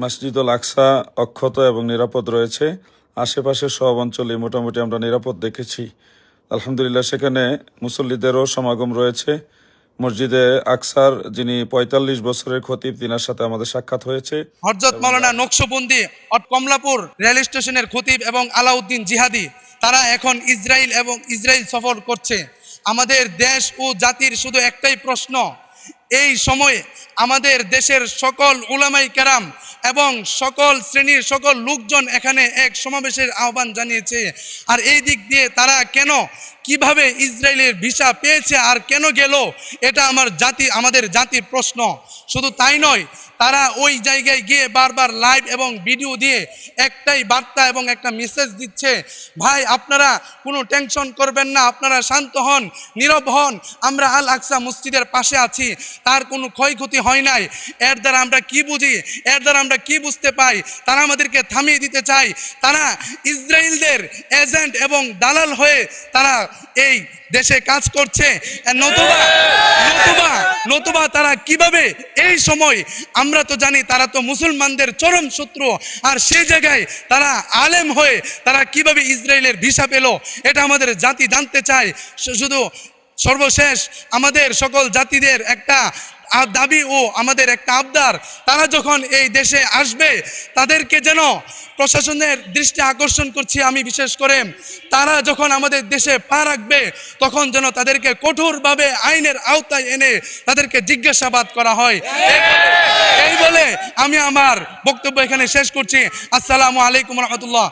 মসজিদুল আকসা অক্ষত এবং নিরাপদ রয়েছে। আশেপাশের সব অঞ্চলে মোটামুটি আমরা নিরাপদ দেখেছি। আলহামদুলিল্লাহ, সেখানে মুসল্লিদেরও সমাগম রয়েছে। মসজিদে আকসার, যিনি পঁয়তাল্লিশ বছরের খতিব, তিনার সাথে আমাদের সাক্ষাৎ হয়েছে। হরজত মালানা নকশবন্দি কমলাপুর রেল স্টেশনের খতিব এবং আলাউদ্দিন জিহাদি, তারা এখন ইসরায়েল এবং ইসরায়েল সফর করছে। আমাদের দেশ ও জাতির শুধু একটাই প্রশ্ন এই সময়ে আমাদের দেশের সকল উলামাই কেরাম এবং সকল শ্রেণির সকল লোকজন এখানে এক সমাবেশের আহ্বান জানিয়েছে। আর এই দিক দিয়ে তারা কেন, কীভাবে ইসরায়েলের ভিসা পেয়েছে আর কেন গেল, এটা আমার জাতি, আমাদের জাতির প্রশ্ন। শুধু তাই নয়, তারা ওই জায়গায় গিয়ে বারবার লাইভ এবং ভিডিও দিয়ে একটাই বার্তা এবং একটা মেসেজ দিচ্ছে, ভাই, আপনারা কোনো টেনশন করবেন না, আপনারা শান্ত হন, নীরব হন, আমরা আল আকসা মসজিদের পাশে আছি। তার কোনো ক্ষয়ক্ষতি হয় নাই। এর দ্বারা আমরা কি বুঝি? এর দ্বারা আমরা কি বুঝতে পাই? তারা আমাদেরকে থামিয়ে দিতে চায়। তারা ইসরায়েলদের এজেন্ট এবং দালাল হয়ে তারা এই দেশে কাজ করছে। নতুবা নতুবা নতুবা তারা কীভাবে এই সময়, আমরা তো জানি তারা তো মুসলমানদের চরম শত্রু। আর সেই জায়গায় তারা আলেম হয়ে তারা কীভাবে ইসরায়েলের ভিসা পেল, এটা আমাদের জাতি জানতে চায়। শুধু সর্বশেষ আমাদের সকল জাতিদের একটা দাবি ও আমাদের একটা আবদার। তারা যখন এই দেশে আসবে, তাদেরকে যেন প্রশাসনের দৃষ্টি আকর্ষণ করছি আমি বিশেষ করে। তারা যখন আমাদের দেশে পা রাখবে, তখন যেন তাদেরকে কঠোরভাবে আইনের আওতায় এনে তাদেরকে জিজ্ঞাসাবাদ করা হয়। এই বলে আমি আমার বক্তব্য এখানে শেষ করছি। আসসালামু আলাইকুম রহমতুল্লাহ।